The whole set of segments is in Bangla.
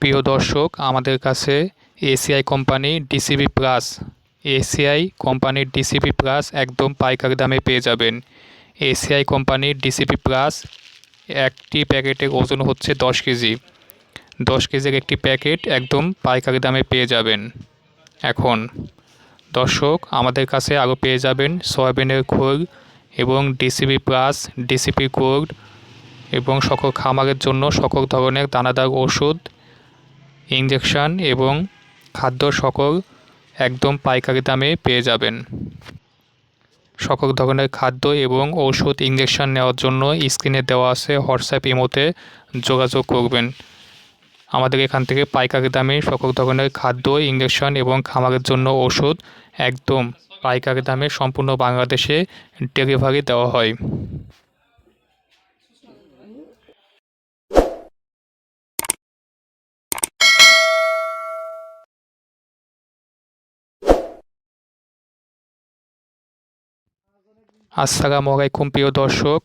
প্রিয় দর্শক, আমাদের কাছে ACI company DCB plus ACI কোম্পানির ডিসিবি প্লাস একদম পাইকারি দামে পেয়ে যাবেন। এসিআই কোম্পানির ডিসিবি প্লাস একটি প্যাকেটের ওজন হচ্ছে দশ কেজি। দশ কেজির একটি প্যাকেট একদম পাইকারি দামে পেয়ে যাবেন। এখন দর্শক, আমাদের কাছে আরও পেয়ে যাবেন সয়াবিনের খোল এবং ডিসিবি প্লাস ডিসিপি গোল্ড এবং সকল খামারের জন্য সকল ধরনের দানাদার ওষুধ ইঞ্জেকশন এবং খাদ্য সকল একদম পাইকারি দামে পেয়ে যাবেন। সকল ধরনের খাদ্য এবং ঔষধ ইঞ্জেকশন নেওয়ার জন্য স্ক্রিনে দেওয়া আছে হোয়াটসঅ্যাপ ইমোতে যোগাযোগ করবেন। আমাদের এখান থেকে পাইকারি দামে সকল ধরনের খাদ্য ইঞ্জেকশন এবং খামারের জন্য ওষুধ একদম পাইকারি দামে সম্পূর্ণ বাংলাদেশে ডেলিভারি দেওয়া হয়। আসসালামু আলাইকুম, প্রিয় দর্শক।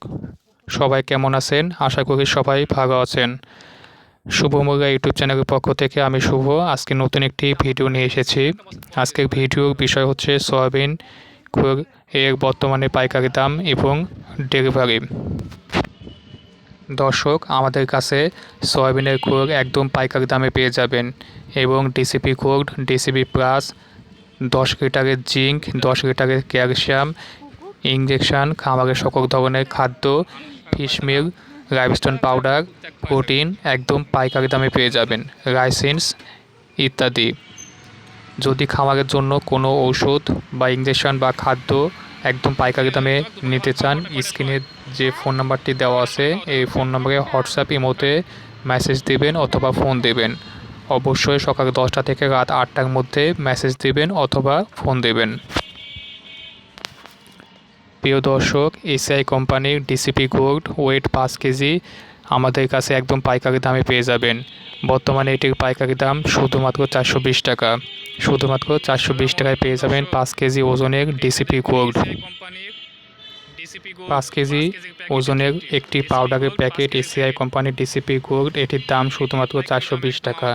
সবাই কেমন আছেন? আশা করি সবাই ভালো আছেন। শুভ মুগা ইউটিউব চ্যানেলের পক্ষ থেকে আমি শুভ। আজকে নতুন একটি ভিডিও নিয়ে এসেছি। আজকের ভিডিওর বিষয় হচ্ছে সয়াবিন এর বর্তমানে পাইকারি দাম এবং ডেলিভারি। দর্শক, আমাদের কাছে সয়াবিনের খোর একদম পাইকারি দামে পেয়ে যাবেন এবং ডিসিপি খোর ডিসিপি প্লাস, দশ লিটারের জিঙ্ক, দশ লিটারের ক্যালসিয়াম ইঞ্জেকশন খামারের সকল ধরনের খাদ্য ফিশমিল লাইভস্টোন পাউডার, প্রোটিন একদম পাইকারি দামে পেয়ে যাবেন, রাইসিনস ইত্যাদি। যদি খামারের জন্য কোনো ঔষধ বা ইঞ্জেকশন বা খাদ্য একদম পাইকারি দামে নিতে চান, স্ক্রিনে যে ফোন নাম্বারটি দেওয়া আছে, এই ফোন নম্বরে হোয়াটসঅ্যাপ, ইমোতে মেসেজ দেবেন অথবা ফোন দেবেন। অবশ্যই সকাল দশটা থেকে রাত আটটার মধ্যে মেসেজ দেবেন অথবা ফোন দেবেন। প্রিয় দর্শক, এসিআই কোম্পানির ডিসিপি গোল্ড ওয়েট পাঁচ কেজি আমাদের কাছে একদম পাইকারি দামে পেয়ে যাবেন। বর্তমানে এটির পাইকারি দাম শুধুমাত্র চারশো বিশ টাকা। শুধুমাত্র চারশো বিশ টাকায় পেয়ে যাবেন পাঁচ কেজি ওজনের ডিসিপি গোল্ড পাঁচ কেজি ওজনের একটি পাউডারের প্যাকেট এসিআই কোম্পানির ডিসিপি গোল্ড এটির দাম শুধুমাত্র চারশো বিশ টাকা।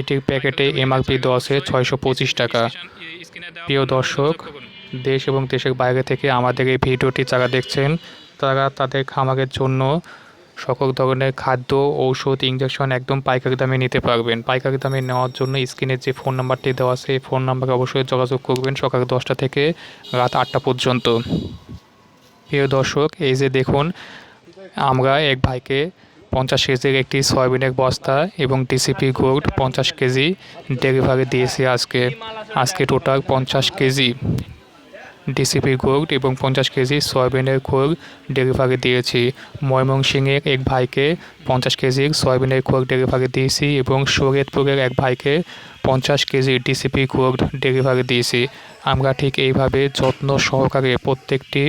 এটির প্যাকেটে এমআরপি আছে ছয়শো পঁচিশ টাকা। প্রিয় দর্শক দেশ এবং দেশের বাইরে থেকে আমাদের এই ভিডিওটি যারা দেখছেন, তারা তাদের খামারের জন্য সকল ধরনের খাদ্য, ঔষধ ইঞ্জেকশন একদম পাইকারি দামে নিতে পারবেন। পাইকারি দামে নেওয়ার জন্য স্ক্রিনের যে ফোন নাম্বারটি দেওয়া আছে, এই ফোন নাম্বারে অবশ্যই যোগাযোগ করবেন সকাল দশটা থেকে রাত আটটা পর্যন্ত। প্রিয় দর্শক, এই যে দেখুন, আমরা এক ভাইকে পঞ্চাশ কেজির একটি সয়াবিনের বস্তা এবং ডিসিপি গোল্ড পঞ্চাশ কেজি ডেলিভারি দিয়েছি আজকে। আজকে টোটাল পঞ্চাশ কেজি। ডিসিপি গোল্ড এবং পঞ্চাশ কেজি সয়াবিনের খোল ডেলিভারি দিয়েছি। ময়মনসিংহের এক ভাইকে পঞ্চাশ কেজির সয়াবিনের খোল ডেলিভারি দিয়েছি এবং শরীয়তপুরের এক ভাইকে পঞ্চাশ কেজি ডিসিপি গোল্ড ডেলিভারি দিয়েছি। আমরা ঠিক এইভাবে যত্ন সহকারে প্রত্যেকটি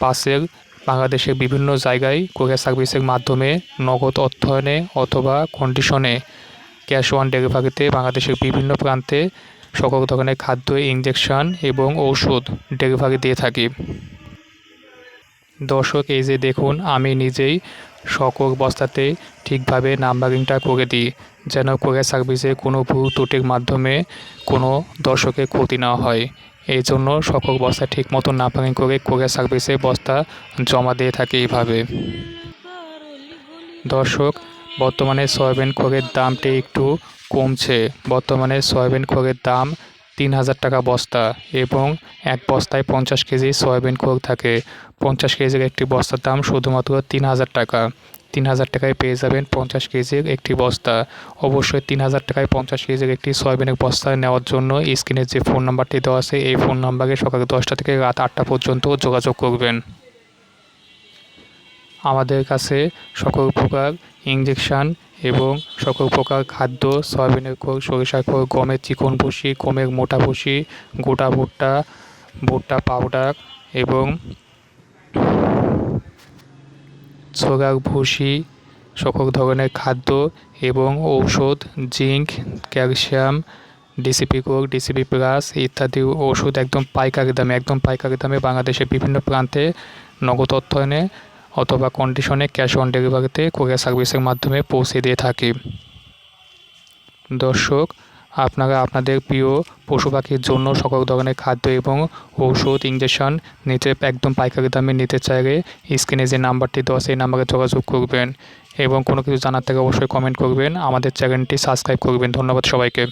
পার্সেল বাংলাদেশের বিভিন্ন জায়গায় কোরিয়ার সার্ভিসের মাধ্যমে নগদ অর্থায়নে অথবা কন্ডিশনে ক্যাশ অন ডেলিভারিতে বাংলাদেশের বিভিন্ন প্রান্তে সকল ধরনের খাদ্য ইঞ্জেকশন এবং ঔষধ ডেলিভারি দিয়ে থাকি। দর্শক, এই যে দেখুন, আমি নিজেই সকল বস্তাতে ঠিকভাবে নাম্বারিংটা করে দিই, যেন কোরিয়ার সার্ভিসে কোনো ভুল ত্রুটির মাধ্যমে কোনো দর্শকের ক্ষতি না হয়। এই জন্য সকল বস্তা ঠিক মতো নাম্বারিং করে কোরিয়ার সার্ভিসে বস্তা জমা দিয়ে থাকে এইভাবে। দর্শক, বর্তমানে সয়াবিন খড়ের দামটি একটু কমছে। বর্তমানে সয়াবিন খড়ের দাম তিন হাজার টাকা বস্তা এবং এক বস্তায় পঞ্চাশ কেজি সয়াবিন খড় থাকে। পঞ্চাশ কেজির একটি বস্তার দাম শুধুমাত্র তিন হাজার টাকা। তিন হাজার টাকায় পেয়ে যাবেন পঞ্চাশ কেজির একটি বস্তা। অবশ্যই তিন হাজার টাকায় পঞ্চাশ কেজির একটি সয়াবিনের বস্তা নেওয়ার জন্য স্ক্রিনে যে ফোন নাম্বারটি দেওয়া আছে, এই ফোন নাম্বারে সকাল দশটা থেকে রাত আটটা পর্যন্ত যোগাযোগ করবেন। আমাদের কাছে সকল প্রকার ইঞ্জেকশান এবং সকল প্রকার খাদ্য, সয়াবিনের খোল, সরিষার খোল, গমের চিকন ভুসি গমের মোটা ভুসি গোটা ভুট্টা ভুট্টা পাউডার এবং ছোগার ভুসি সকল ধরনের খাদ্য এবং ঔষধ, zinc, calcium, DCP coke, DCP plus ইত্যাদি ওষুধ একদম পাইকারি দামে, একদম পাইকারি দামে বাংলাদেশের বিভিন্ন প্রান্তে নগদ অর্থায়নে অথবা কন্ডিশনে ক্যাশ অন ডেলিভারিতে কোরিয়ার সার্ভিসের মাধ্যমে পৌঁছে দিয়ে থাকি। দর্শক, আপনারা আপনাদের প্রিয় পশু পাখির জন্য সকল ধরনের খাদ্য এবং ঔষধ ইঞ্জেকশন নিতে একদম পাইকারি দামে নিতে চাইলে স্ক্রিনে যে নাম্বারটি দেওয়া সেই নাম্বারে যোগাযোগ করবেন এবং কোনো কিছু জানার থেকে অবশ্যই কমেন্ট করবেন। আমাদের চ্যানেলটি সাবস্ক্রাইব করবেন। ধন্যবাদ সবাইকে।